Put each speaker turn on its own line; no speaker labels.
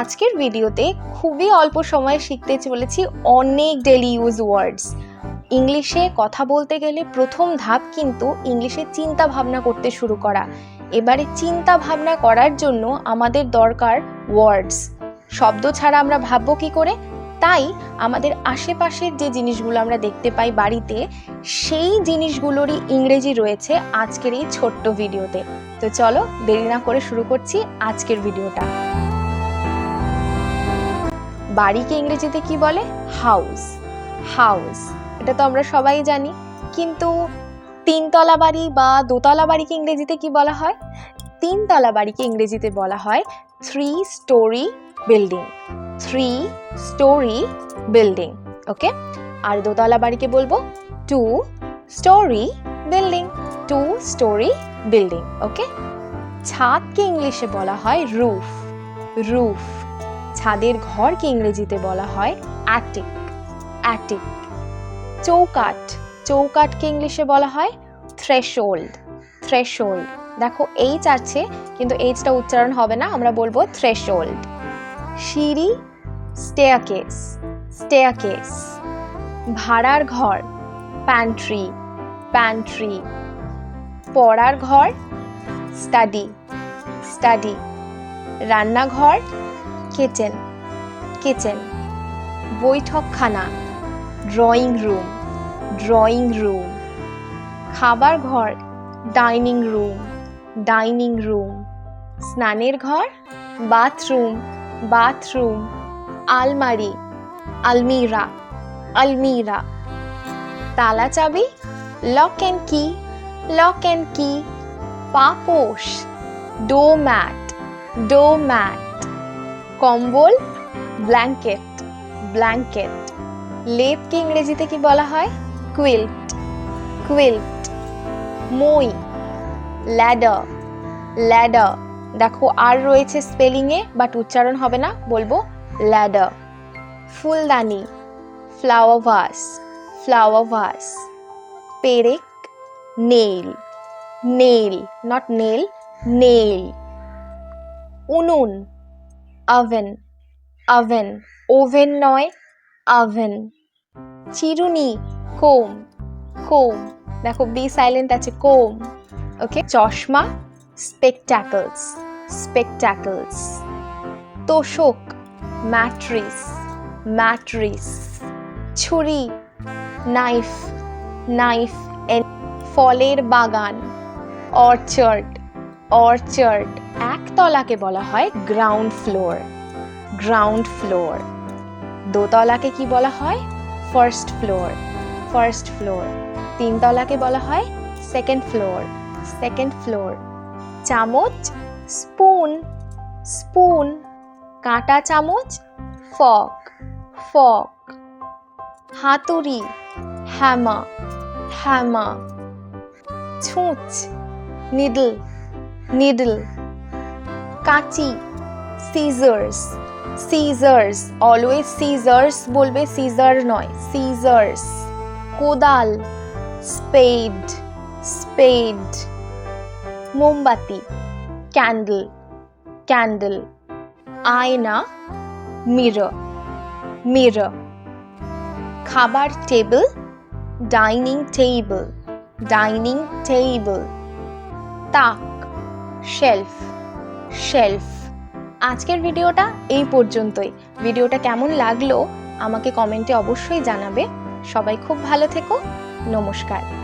আজকের ভিডিওতে খুবই অল্প সময়ে শিখতে চলেছি অনেক ডেলি ইউজ ওয়ার্ডস ইংলিশে কথা বলতে গেলে প্রথম ধাপ কিন্তু ইংলিশে চিন্তা ভাবনা করতে শুরু করা। এবারে চিন্তা ভাবনা করার জন্য আমাদের দরকার ওয়ার্ডস শব্দ ছাড়া আমরা ভাববো কি করে? তাই আমাদের আশেপাশের যে জিনিসগুলো আমরা দেখতে পাই বাড়িতে, সেই জিনিসগুলোরই ইংরেজি রয়েছে আজকের এই ছোট্ট ভিডিওতে। তো চলো দেরি না করে শুরু করছি আজকের ভিডিওটা। বাড়িকে ইংরেজিতে কি বলে? হাউস। হাউস। এটা তো আমরা সবাই জানি। কিন্তু তিনতলা বাড়ি বা দোতলা বাড়িকে ইংরেজিতে কি বলা হয়? তিনতলা বাড়িকে ইংরেজিতে বলা হয় three storey building three storey building okay আর দোতলা বাড়িকে বলব two storey building two storey building okay ছাদকে ইংলিশে বলা হয় রুফ রুফ ছাদের ঘরকে ইংরেজিতে বলা হয় অ্যাটিক। অ্যাটিক। চৌকাঠ। চৌকাঠকে ইংলিশে বলা হয় থ্রেশোল্ড থ্রেশোল্ড দেখো এইচ আছে, কিন্তু এইচটা উচ্চারণ হবে না, আমরা বলব থ্রেশোল্ড সিঁড়ি স্টেয়াকেস স্টেয়াকেস ভাড়ার ঘর। প্যান্ট্রি প্যান্ট্রি পড়ার ঘর। স্টাডি স্টাডি রান্নাঘর। কিচেন কিচেন, বৈঠকখানা, ড্রয়িং রুম ড্রয়িং রুম, খাবার ঘর, ডাইনিং রুম ডাইনিং রুম, স্নানের ঘর, বাথরুম বাথরুম, আলমারি, আলমিরা আলমিরা, তালা চাবি, lock and key, lock and key, পাপোশ, ডো ম্যাট ডো ম্যাট কম্বল, ব্ল্যাঙ্কেট ব্ল্যাঙ্কেট। লেপকে ইংরেজিতে কি বলা হয়? কুইল্ট কুইল্ট মই ল্যাডার ল্যাডার দেখো, আর রয়েছে স্পেলিংয়ে বাট উচ্চারণ হবে না, বলব ল্যাডার ফুলদানি ফ্লাওয়ার ভাস ফ্লাওয়ার ভাস পেরেক nail nail not nell nail উনুন oven oven ওভেন নয় oven. চিরুনি কোম কোম দেখো বি সাইলেন্ট আছে কোম ওকে চশমা স্পেকট্যাকলস স্পেকট্যাকলস তোষক ম্যাট্রিস ম্যাট্রিস ছুরি নাইফ নাইফ ফলের বাগান অর্চার্ড অর্চার্ড একতলাকে বলা হয় গ্রাউন্ড ফ্লোর গ্রাউন্ড ফ্লোর দোতলাকে কি বলা হয়? ফার্স্ট ফ্লোর ফার্স্ট ফ্লোর তিনতলাকে বলা হয় সেকেন্ড ফ্লোর সেকেন্ড ফ্লোর চামচ স্পুন স্পুন কাঁটা চামচ ফক ফক হাতুড়ি হ্যামা হ্যামা ছুঁচ নিডল নিডল কাঁচি সিজার্স সিজার্স অলওয়েজ সিজার্স বলবে সিজার নয় সিজার্স কোদাল স্পেড স্পেড মোমবাতি ক্যান্ডেল ক্যান্ডেল আয়না মিরর মিরর খাবার table dining table dining table তাক শেলফ শেলফ। আজকের ভিডিওটা এই পর্যন্তই। ভিডিওটা কেমন লাগল আমাকে কমেন্টে অবশ্যই জানাবে। সবাই খুব ভালো থেকো। নমস্কার।